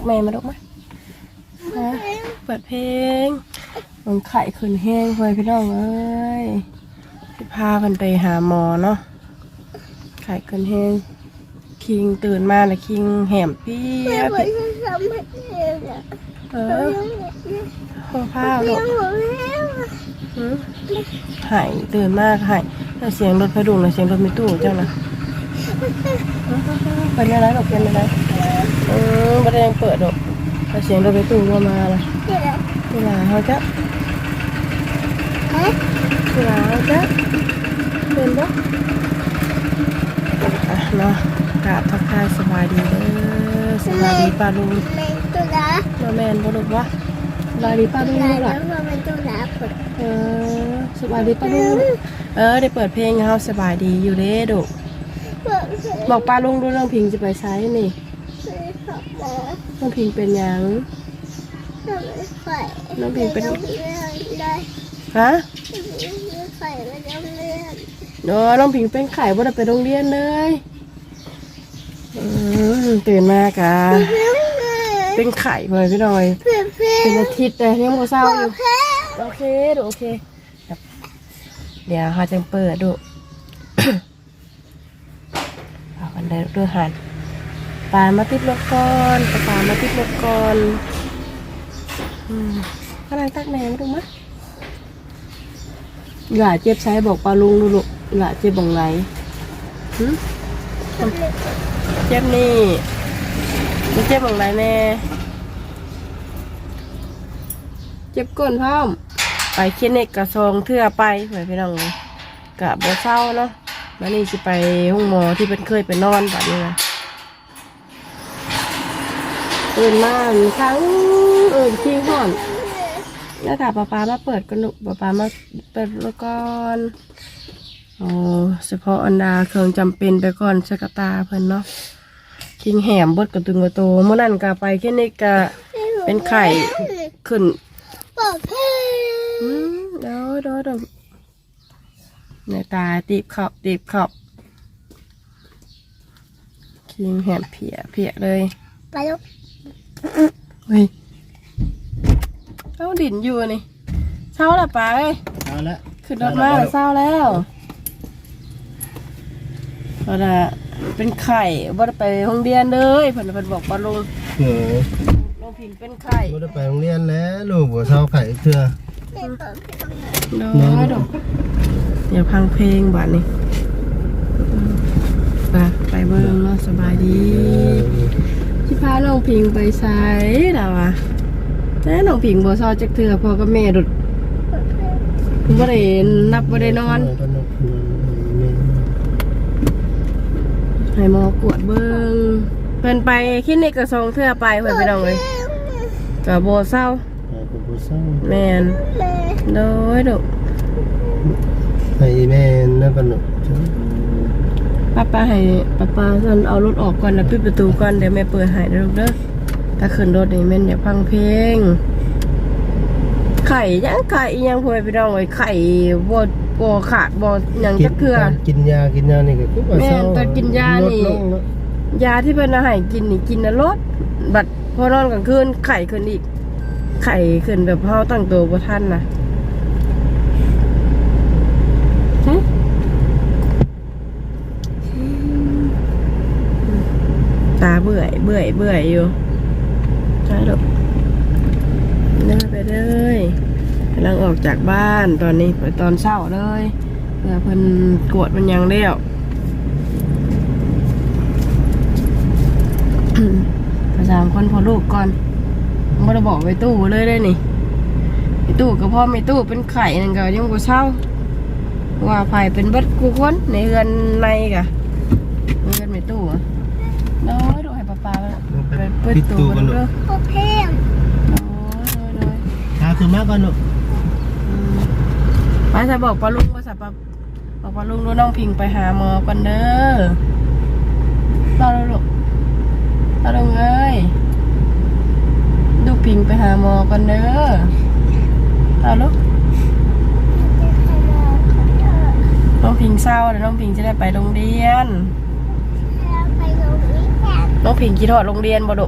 กแม่มาดอกมาฮะเปิดเพลงมันไข่ขึ้นแห้งเว้ยพี่น้องเอ้ยสิพากันไปหาหมอเนาะไข่ขึ้นแห้งคิงตื่นมาแล้วคิงแหมเปี้ยไปเปี้ยทำให้เองอะเออห้องผ้าลูเลี้กยงหมดแล้วหึหายตื่นมากหายแล้วเสียงรถพดุงแล้วเสียงรถมีตู้เจ้านะเป็นอะไรหรอกเป็นอะไร เออไม่ได้ยังเปิดหรอกแต่เสียงรถมีตู้ก็มาละนี่แหละเวลาเขาจะฮะเวลาเขาจะเป็นปะอะเนาะกราบทักทายสบายดีเด้อสบายดีป้าลุงแมงตัวละมาแมนบ่ลูกวะสบายดีป้าลุงแล้ลูกวล่ะมันตัวละผลเออสบายดีป้าลุงเออได้เปิดเพลงให้เฮาสบายดีอยู่เด้ดุบอกเธอบอกป้าลุงดูเรื่องพิงจะไปใช้นี่ซื้อของมา น้องพิงเป็นหยังทำไมไข่น้องพิงเป็นน้องพิงไม่ได้ฮะไข่ไม่ต้องเลื่อนเออน้องพิงเป็นไข่บ่ได้ไปโรงเรียนเลยอืมตื่นมากะเป็นไข่เลยพี่หน่อยเพื่อนเพื่อเป็นนอาทิตย์แต่ยังโมเศร้าอยู่เพื่อนโอเคดูโอเคครับเดี๋ยวเขาจะเปิดดูเอากันได้ด้วยหัน ปลามาติดรถก่อนปลาปมาติดรถก่อนอืมกำลังตักแหนมดูมะหล่าเจ็บใช้บอกปลาลุงดูลูกหล่าเจ็บบังไหนหึเจ็บนี่มันเจ็บบังไหนแน่เจ็บก้นพร้อม ไปคลนิกกระซองเทื่อไปไปพี่น้องกะบ่เศร้าเนาะมานี่สิไปห้องหมอที่เป็นเคยไปนอนแบบนี้นะ ตื่นมาครั้งเอื่นขี้ห่อนแล้วถาป้าป้ามาเปิดกันลูกป้าป้ามาเปิดแล้วก่อนโอ้เฉพาะอันดาเครื่องจำเป็นไปก่อนสกตาเพิ่นเนาะคิงแหมบดกระตึงกระโตเมื่อนั้นกะไปคลินิกกะเป็นไข่ขึ้นบอกเพื่อนอืมเดี๋ยวเดี๋ยวเดี๋ยวในตาตีบขอบตีบขอบคิงแหมเพียเพียเลยไปลูก เฮ้ยเอ้าดินอยู่นี่เช้าละไปเอาละขึ้นรถมาแล้วเช้าแล้วเอาละเป็นไข่ว่าไปห้องเรียนเลยเพิ่นเพิ่นบอกว่าลงเออลงพิงเป็นไข่บ่ได้ไปโรงเรียนแล้วลูกบ่เช้าไข่เทื่อเพื่อนบอกเพื่อนเด้อดอกอย่าพังเพลงบัดนี้อืมไปไปเบิ่งเนาะสบายดี ที่พาน้องพิงไปไสล่ะวะแต่น้องพิงบ่ซอจักเทื่อพ่อกับแม่ดุดบ่ได้นับบ่ได้นอนก็นกนอนให้ให้หมอกวดเบิ่งเพิ่นไปคลินิกกระทรวงเทื่อไปเพิ่นไปน้องเอ้ยก็บ่เศร้าแม่ก็บ่เศร้าแม่นแม่โดยดุให้แม่นั่นก็นก ป้าป้าให้ป้าป้าซั่นเอารถออกก่อนแล้วปิดประตูก่อนเดี๋ยวแม่เปิดให้เด้อลูกเด้อถ้าขึ้นรถนี่แม่นอย่าฟังเพลง ไข่ยังไข่อีหยังพ่อแม่พี่น้องเอ้ยไข่บ่บ่ขาดบ่หยังจักเทื่อกินยากินยานี่ก็คือว่าเศร้าแม่ตอนกินยานี่ ลดลงเนาะยาที่เพิ่นเอาให้กินนี่กินนะลดบัดพอนอนกลางคืนไข่ขึ้นอีก ไข่ขึ้นแบบเฮาตั้งตัวบ่ทันน่ะ ตาเบื่อยเบื่อยเบื่อยอยู่ใช่หรอกเดินไปเลยกำลังออกจากบ้านตอนนี้ไปตอนเช้าเลยเพื่อเพิ่นกวดมันยังเลี้ยวประสามคนพอลูกก่อนไม่ได้บอกไปตู้เลยได้นี่ไปตู้กับพ่อไม่ตู้เป็นไข่นั่นก็ยังบ่เช่าว่าไผ่เป็นเบัดกูคนในเรือนในกะน้อยดูให้ป้าป้าไป เปิดตู้กันเด้อบอกเพื่อนน้อยน้อยหาคือมาก่อนลูกอืมป้าจะบอกป้าลุงว่าสับป้าบอกป้าลุงดูน้องพิงไปหาหมอก่อนเด้อรอลูกรอลุงเอ้ยดูพิงไปหาหมอก่อนเด้อเอาลูกน้องพิงเศร้าเดี๋ยวน้องพิงจะได้ไปโรงเรียนไปตรง นี้แค่เอน้องผิงกินทอดโรงเรียนบ่ดุ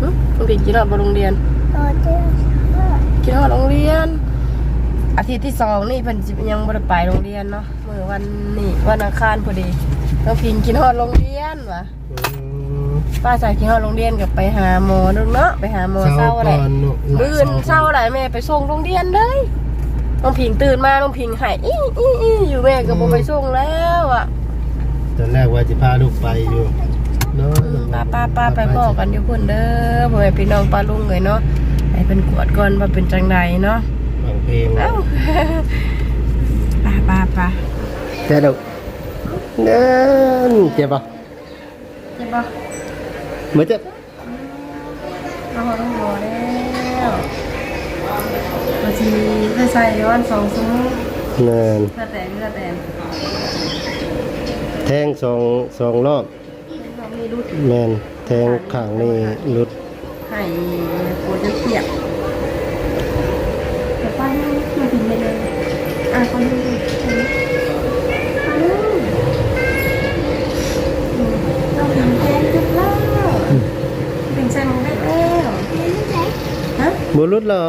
หึน้องผิงกินทอดบ่โรงเรียนต่อเดือนกินทอดโรงเรียน อาทิตย์ที่สองนี่เพิ่นสิยังบ่ได้ไปโรงเรียนเนาะมื้อวันนี้วันอังคารพอดีน้องผิงกินทอดโรงเรียนว่ะอืมป้าใส่กินทอดโรงเรียนกับไปหาหมอนึงเนาะไปหาหมอเศร้าอะไรก่อนลูกหลายตื่นเศร้าอะไรแม่ไปส่งโรงเรียนเลยน้องผิงตื่นมาน้องผิงหายอี้อี้อี้อยู่แม่ก็บ่ไปส่งแล้วอะตอนแรกว่าจะพาลูกไปอยู่เนาะ ป้าป้าป้าไปบอกกันอยู่คนเด้อพ่อแม่พี่น้องป้าลุงเลยเนาะให้เป็นกวดก่อนว่าเป็นจังใดเนาะฟังเพลงเอ้าป้าป้าป้าเจ๊ลูกเดินเจ็บปะใช่ปะเหมือนจะเราต้องรอแล้วบางทีได้ใส่ย้อนสองซุ้มเงินเลือดแตนเลือดแตนแทงสองสองรอบ เรามีรูดแมนแทงข้างนี่หลุดให้ปวดจะเปียกแต่ป้าไม่มาถึงเลยเลยอะคนนี้เราทำแทนจุดแล้วเป็นใส่มึงได้แล้วฮะบุรุษเหรอ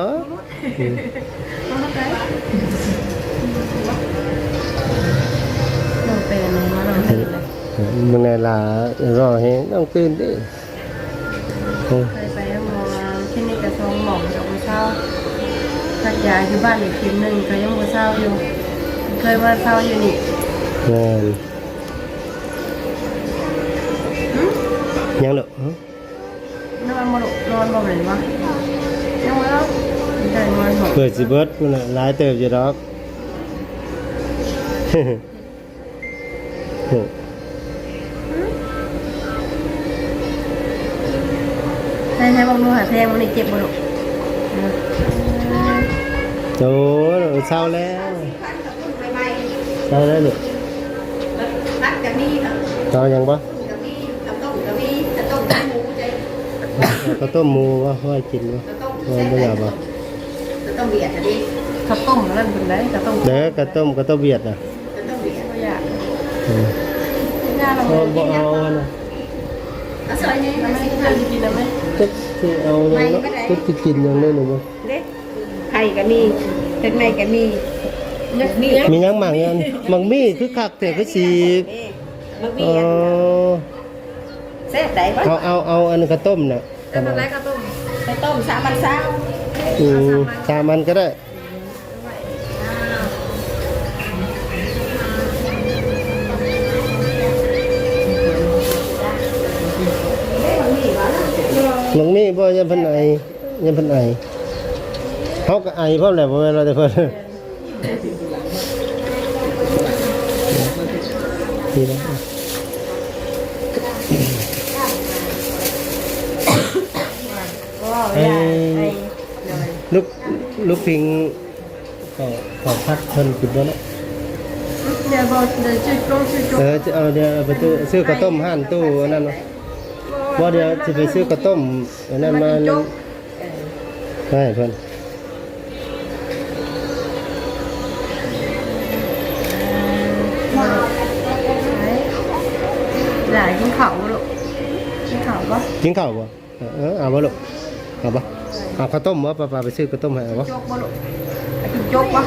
ต้องรับได้เราเป็นอะไรมาเราเป็นอะไร มึงในลารอให้ต้องตื่นดิโอ้เคยไปหมอที่นี่กระทรวงหมองจากมือเช้าทักยาอยู่บ้านอีกทีหนึ่งก็ยังมือเช้าอยู่ เคยมาเช้าอยู่นี่แมนยังเหรอนอนบ่ลุนอนบ่เหมือนวะยังไม่แล้วใจนอนบ่เปิดสิเบิร์ดพุ่นน่ะหลายเติบอยู่ดอกใเจ็บบ่ลุโอ้เศร้าแล้วเศร้าแล้วลูกรักจะมีค่ะเศร้ายังปะจะมีจะต้มจะมีจะต้มจะหมูใจข้าวต้มหมูวะว่ากินวะจะต้มว่าไม่อยากปะจะต้มเบียดจะดีข้าวต้มนั่นเป็นไรข้าวต้มเด้อกระต้มกระต้มเบียดนะจะต้มเบียดก็อยากอืมยาเราเอาไม่บ่เอาอันนะเอาซอยนี้ไม่มาสิเคยกินนะไหม จะที่เอาอย่างนั้นจะที่กินอย่างนี้หรือเปล่าเด็กไข่ก็มีเด็กในก็มียักมีมียังหมังยันมังมีคือคักแต่ก็สีมันเอมีอเส้นไหนวะเอาเอาเอาอันนนกระต้มน่ะแต่ตอนแรกข้าวต้มจะต้มสามวันเช้าอืมสามมันก็ได้ หลวงมีบ่ยังเพิ่นไอยังเพิ่นไอเฮาก็ไอพร้อมแหละบ่แม่นเราแต่เพิ่นนี่นะก็อยากให้ลูกลูกพิงขอขอพักเพิ่นกินบ่เนาะเดี๋ยวบอกเดี๋ยวจุดลงจุดจเออจะเอาเดี๋ยวเอาไปตู้ซื้อกระต้มห้านตู้อันนั้นเนาะ บ่เดี๋ยวสิไปซื้อกระต้มอันนั้นมานั่นให้เพิ่นหลายกินเขาลูกกินเขาปะกินข้าวบ่เออเออเอาบ่ลูกเอาบ่เอาข้าวต้มบ่ป้าๆไปซื้อกระต้มให้เอาบ่โจกปะลูกกินโจกปะ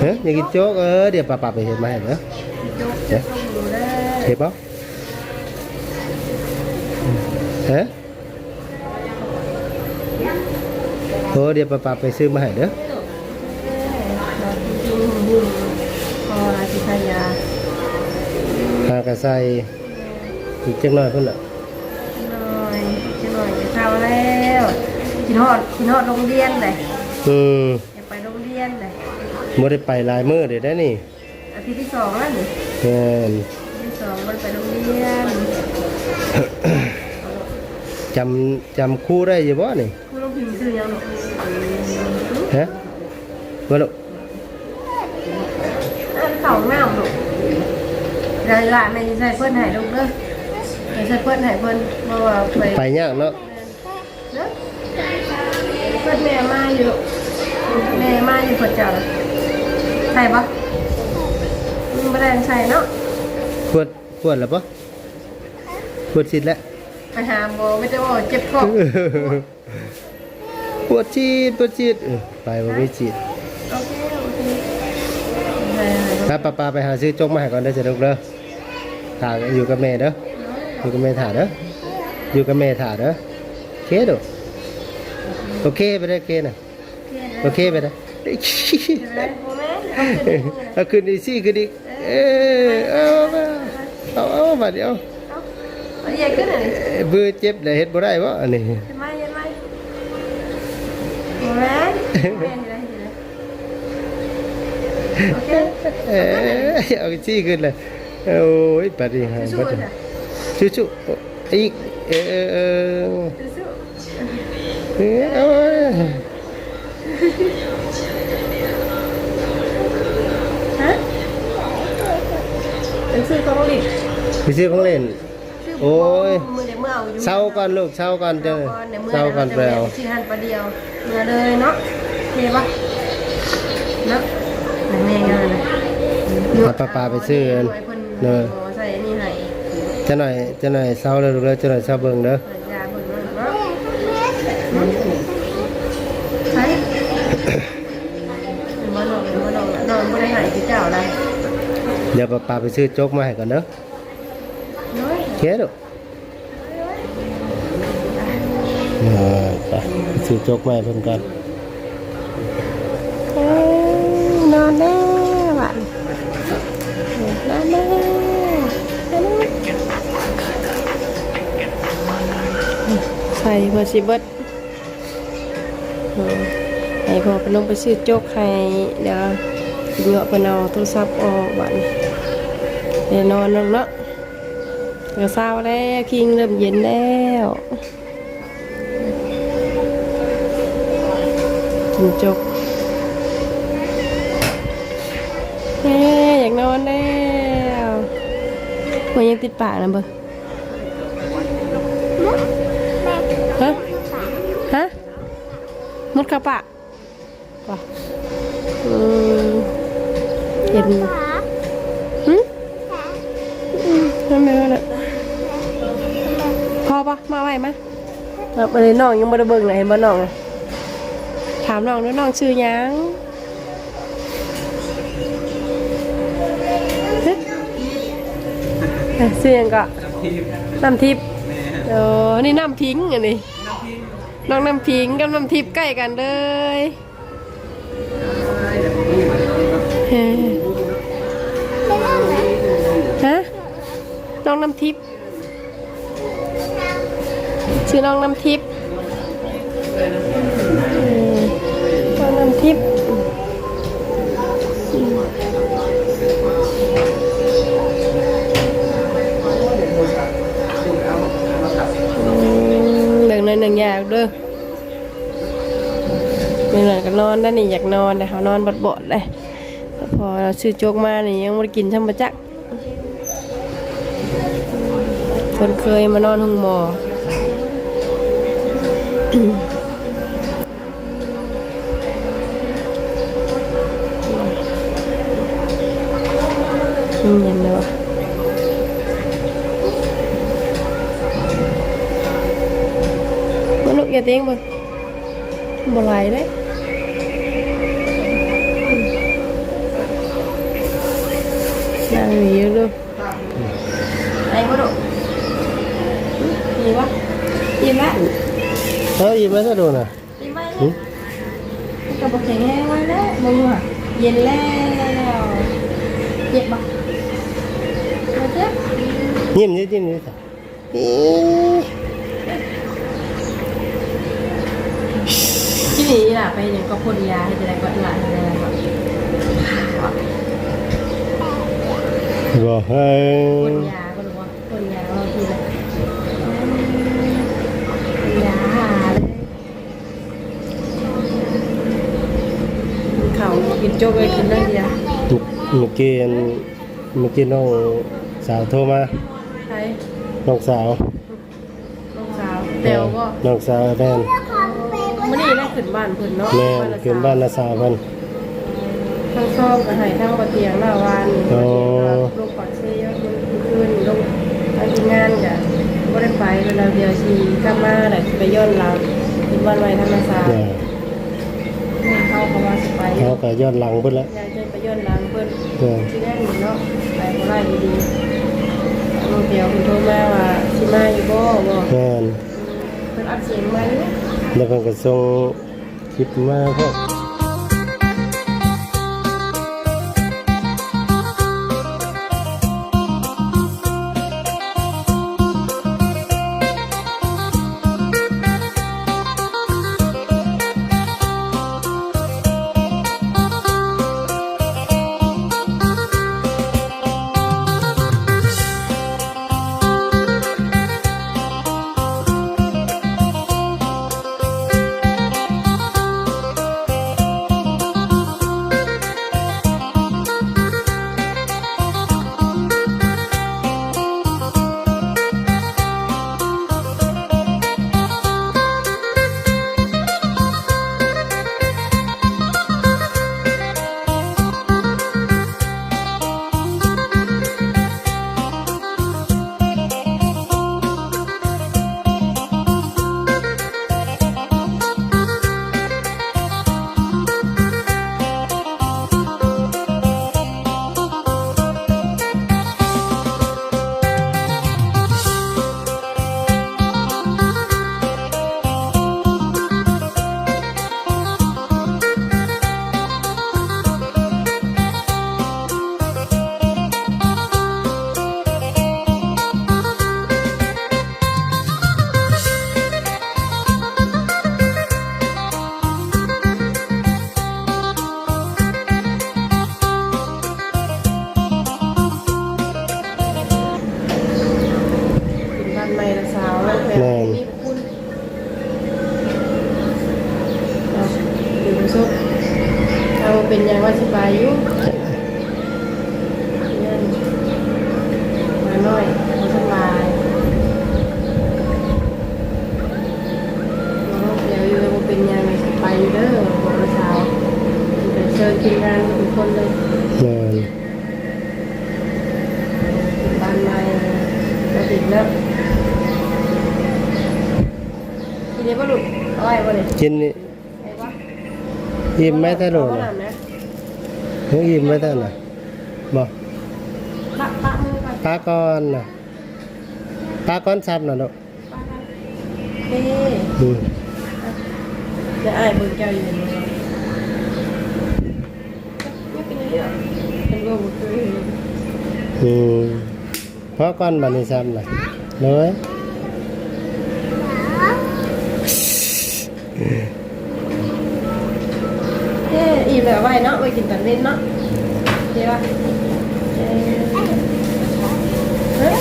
เฮ้ยอยากกินโจ๊กเออเดี๋ยวป้าๆไปเฮ็ดมาให้เด้อกินโจกโจกต้องดูได้เฮ็ดบ่ เฮ้โอ้เดี๋ยวป้าๆไปซื้อมาให้เด้อเรากินกินบุญพอลาสิทายาหากระใส่อีกจักหน่อยพุ่นล่ะหน่อยกินหน่อยจะเช้าแล้วกินฮอดกินฮอดโรงเรียนเลยอืมอยากไปโรงเรียนเลยบ่ได้ไปหลายมื้อเด้ได้นี่อาทิตย์ที่สองแล้วนี่แม่นอาทิตย์ที่สองมันไปโรงเรียน จำจำครูได้อยู่บ่นี่คุณต้องพิมพ์ชื่อยังลูกฮะบ่ลูกอันเขาหน้าลูกเดี๋ยวหลานแม่จะใส่เพื่อนให้ลูกเด้อจะใส่เพื่อนให้เพื่อนเพราะว่าไปไปยากเนาะเด้อเพื่อนแม่มาอยู่แม่มาอยู่ประจำใส่ปะไม่ได้ใส่เนาะขวดขวดแล้วปะปวดฉีดแล้ว ไปหาหมอไม่ได้ว่าเจ็บคอปวดฉีดปวดฉีดเออไปบ่ไปฉีดโอเคโอเคถ้าป้าป้าไปหาซื้อจกมาให้ก่อนเด้อจะลูกเด้อถ่าอยู่กับแม่เด้ออยู่กับแม่ถ่าเด้ออยู่กับแม่ถ่าเด้อโอเคเด้อโอเคไปได้อโอเคน่ะโอเคไปได้อเอาขึ้นอีกสิขึ้นอีกเออเอามาเอาเอามาเดี๋ยว เอาใหญ่ขึ้นหน่อยเอ้ยเบื่อเจ็บเลยเฮ็ดบ่ได้บ่อันนี้เห็นไหมเห็นไหมโอ้ยเห็นไหมเห็นไหมโอเคเอ้ยเอาอีกสิขึ้นเลยโอ้ยปฏิหารย์สู้ปฏิๆหาจ้ะรย์ชูๆอีกเออเออเออสู้เออเอาไว้ๆฮะเป็นซื้อของลิบไปซื้อของเล่น โอ้ย มือเดี๋ยวมือเอาอยู่เช้าก่อนลูกเช้าก่อนเด้อดี๋ยวมื่เช้าก่อนไปเอาชื่อหันประเดียวเมื่อเลยเนาะโอเคปะเนาะแม่งานเลยเอาป้าป้าไปซื้ออันเนเนยอะใส่นี่ให้จะหน่อยจะหน่อยเช้าเลยลูกเด้อจะหน่อยเช้าเบิ่งเด้อใส่ยาเพิ่นเนาะใส่มาลองมาลองนอนไม่ได้หายที่เจ้าอะไรเดี๋ยวป้าป้าไปซื้อจกมาให้ก่อนเด้อ น้อยโอเคลูกเออไปซื้อจกมาให้เพิ่นก่อนนอนแน่บ้านนอนแน่ใส่พอสิเบิดเออให้พอไปลงไปซื้อโจ๊กให้เดี๋ยวเหงาะไปเอาโทรศัพท์ออกบ้านเดี๋ยวนอนลงเนาะ เดี๋ยวเศร้าแล้วคิงเริ่มเย็นแล้วกินจ๊กเฮ้ยอยากนอนแล้วมันยังติดปากนะเบอร์ฮะ ฮะมุดเข้าปาก มาไหวไหมเอาไปเลยน้องยังไม่ได้เบิ่งเลยเห็นบ่น้องอะถามน้องด้วยน้องชื่อหยังเอ้ยเสียงก็น้ำทิพย์เออนี่น้ำพิงอันนี้น้องน้ำพิงกับน้ำทิพย์ใกล้กันเลยเฮ้ยฮะน้องน้ำทิพย์ ชื่อน้องน้ำทิพย์น้องน้ำทิพย์เรื่องนั้นหนึ่งอยากเด้อเรื่องนั้นก็นอนได้นี่อยากนอนแต่เขานอนบดบดเลยพอเราซื้อโจ๊กมานี่ยังไม่ได้กินช่ำประจักคนเคยมานอนห้องหมอ อืมเย็นเลยวะมันลูกอย่าเต้งบ่บ่ไหลเด้นั่งอยู่เยอะเลย ไอ้บ่ดุมีวะอิ่มละ เฮ้ยอิ่มแล้วซะดูน่ะอิ่มไหมหึกระบอกแข็งแรงไว้แล้วมึงอะเย็นแล้วเจ็บปะไม่เจ็บยิ้มนิดยิ้มนิดจ้ะอี๋ที่นี่ล่ะไปเนี่ยก็พ่นยาให้จะได้ก็หลานให้ได้ก่อนบ่เฮ้พ่ยนยาก็รู้ว่าพ่นยาว่าทีละพ่นยาเลยเขา กินโจ๊กเลยกินได้เดียวเมื่อกี้อันเมื่อกี้น้องสาวโทรมาใครน้องสาวลูกสาวเตียวก็น้องสาวแม่นมื่อนี้ได้ขึ้นบ้านเพิ่นเนาะแม่นขึ้นบ้านนาสาวเพิ่นทั้งซ่อมกับไห้ทั้งบะเตียงหน้าวานอ๋อลูกปอดเสียลูกคืนลูกทำงานกับได้ไปเราเดียวชีกลับมาแต่ไปย้อนหลังเป็นวันไว้ธรรมศาสตร์ เนี่ย เข้าเขาว่าสิ ไปเขาก็ย้อนหลังเพิ่นละยายจะไปย้อนหลังเพิ่นเนี่ยที่แรกหนูเนาะไปบ่ได้ดีๆลูกเดียวคุณโทรมาว่าสิมาอยู่บ่บ่แม่นเพิ่นอัดเสียงมาอยู่แล้วเพิ่นก็ส่งคลิปมาพวก เอาเป็นยังว่าสิไปอยู่เนี่ยมาหน่อยมาสบายมาเดี๋ยวอยู่ว่าเป็นยังไงสิไปอยู่เด้อบอกละสาวเป็นเชิญทีมงานทุกคนเลยแม่นเป็นบ้านใหม่ก็ติดแล้วทีนี้ป่ะลูกเอาไว้ป่ะเนี่ยกินนี่ไอ้วะอิ่มไหมแต่โดนเอาน่ะหนามนะมึง อิ่มไหมแต่น่ะบ่ปะปะมือก่อนปลาก่อนน่ะปลาก่อนซับน่ะเนาะปะกันเฮ้อืมเดี๋ยวไอ้ายเบิ่งเจ้าอยู่นี่ไม่เป็นไรหรอกเป็นโรคบุตรอืมเพราะก่อนบัดนี้ซับน่ะเลยเฮ้อีแบบไว้เนาะไว้กินตอนเล่นเนาะเฮ้ ปะเอ้ยเฮ้ย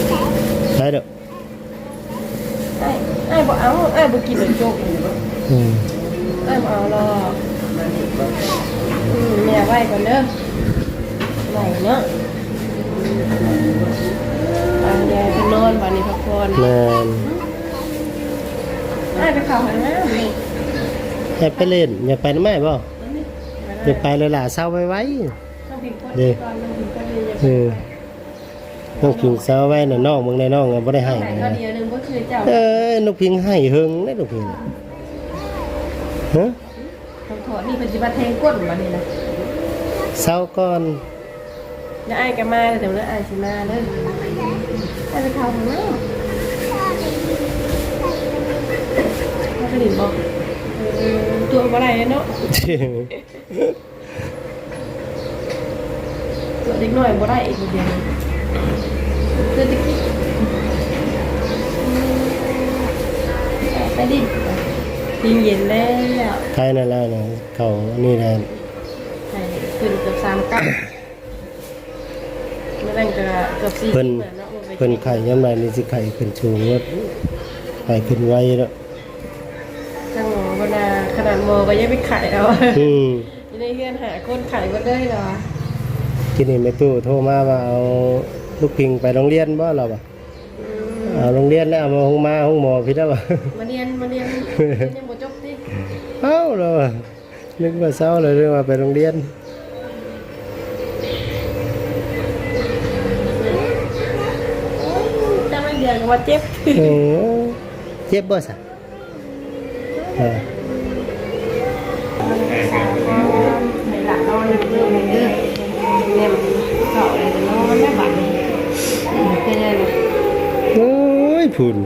ได้เด้อไอ้ไอ้ายบ่เอาไอ้ายบ่กินเลยโจ๊กอยู่บ่อืมไอ้ายบ่เอาหรอกอืมแม่ไว้ก่อนเด้อไหวเนาะตามยายไปนอนวันนี้พักผ่อนแม่นไอ้ายไปเข้าห้องน้ำนี่อยากไปเล่นอยากไปนำแม่บ่อยากไปเลยล่ะเศร้าไว้ไว้ ต้องพิมพ์คนเด้ก่อนต้องพิมพ์คนเดียวเออน้องพิงเศร้าไว้น่ะน้องมึงในน้องก็บ่ได้ให้ไหนนะก็เดียวนึงก็คือเจ้าเอ้ยนกพิงให้หึงได้นกพิงฮะต้องถอดนี่เป็นจิบัตแทงก้นมานี่นะเศร้าก่อนเดี๋ยวไอ้ายก็มาเดี๋ยวแล้วไอ้ายสิมาเด้อไอ้ายไปเข้าห้องน้ำมาผลิตบอกเออตัวบ่ได้เนาะ เด็กน้อยบ่ได้อีกเดียวเดี๋ยวจะคิดไปดิยิงเย็นแล้วใครนั่นแล้วนะเขานี่แทนใช่ขึ้นเกือบสามกับไม่นั่งก็เกือบสี่เพิ่นสิบอะเนาะบ่ไปเพิ่นไข่ยามใดนี่สิไข่ขึ้นสูงว่าไข่ขึ้นไวแล้วจังหวะบนาขนาดโมก็ยังไม่ขายแล้วอืมยังได้เพื่อนหาคนขายก็ได้เหรอ ทีนี้แม่ตู้โทรมาว่าเอาลูกพิงไปโรงเรียนบ่เราบ่อืมเอาโรงเรียนแล้วเอามาห้องมาห้องหมอพี่ได้บ่มาเรียนมาเรียนเรียนยังบ่จบดิเอ้าเราอะนึกว่าเศร้าเลยเรื่องว่าไปโรงเรียนโอ้ยจะไม่เดือนว่าเจ็บโอ้เจ็บบ่ซะเออ เรื่องเด้อเนี่ยมันเกาะเลยนอนได้บัดนี้เป็นไงเนี่ยโอ้ยพุ่น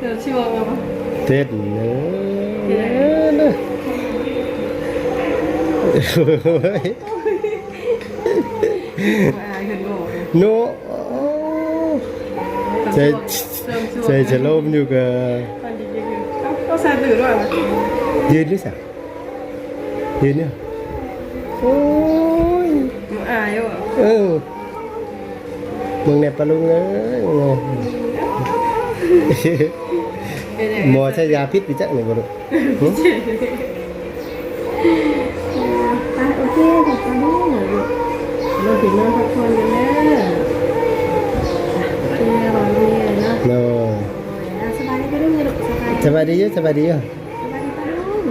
เดี๋ยวชิวเอาปะเต้นเนอะเนอะเนอะโอ้ยมาอ่านขึ้นโง่เลยโนใจใจจะล่มอยู่กับตอนดีๆคือเขาเขาซาตื่นด้วยมั้ยยืนด้วยสักยืนเนี่ยโอ้ยมาอายว่ะ เออมึงเนี่ยปะลุงเอ้ยมึงยหมอใช้ยาพิษไปจักหนึ่งบ่ลูกไปโอเคขอบคุณมากเลยเราถึงนอพักผ่อนกันแล้วโอเครอเรียนเนาะโนสบายดีไปด้วยลูกสบายดีอยู่สบายดีอยู่สบายดีไปลูก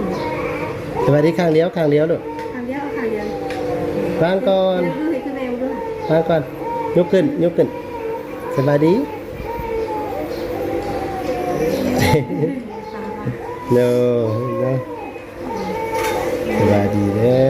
สบายดีข้างเดียวข้างเดียวลูกทำเดียวเอาขาเดียววางก่อน มวด้วยวาก่อนยกขึ้นยกขึ้นสบายดีเนโนสบายดีเด้อ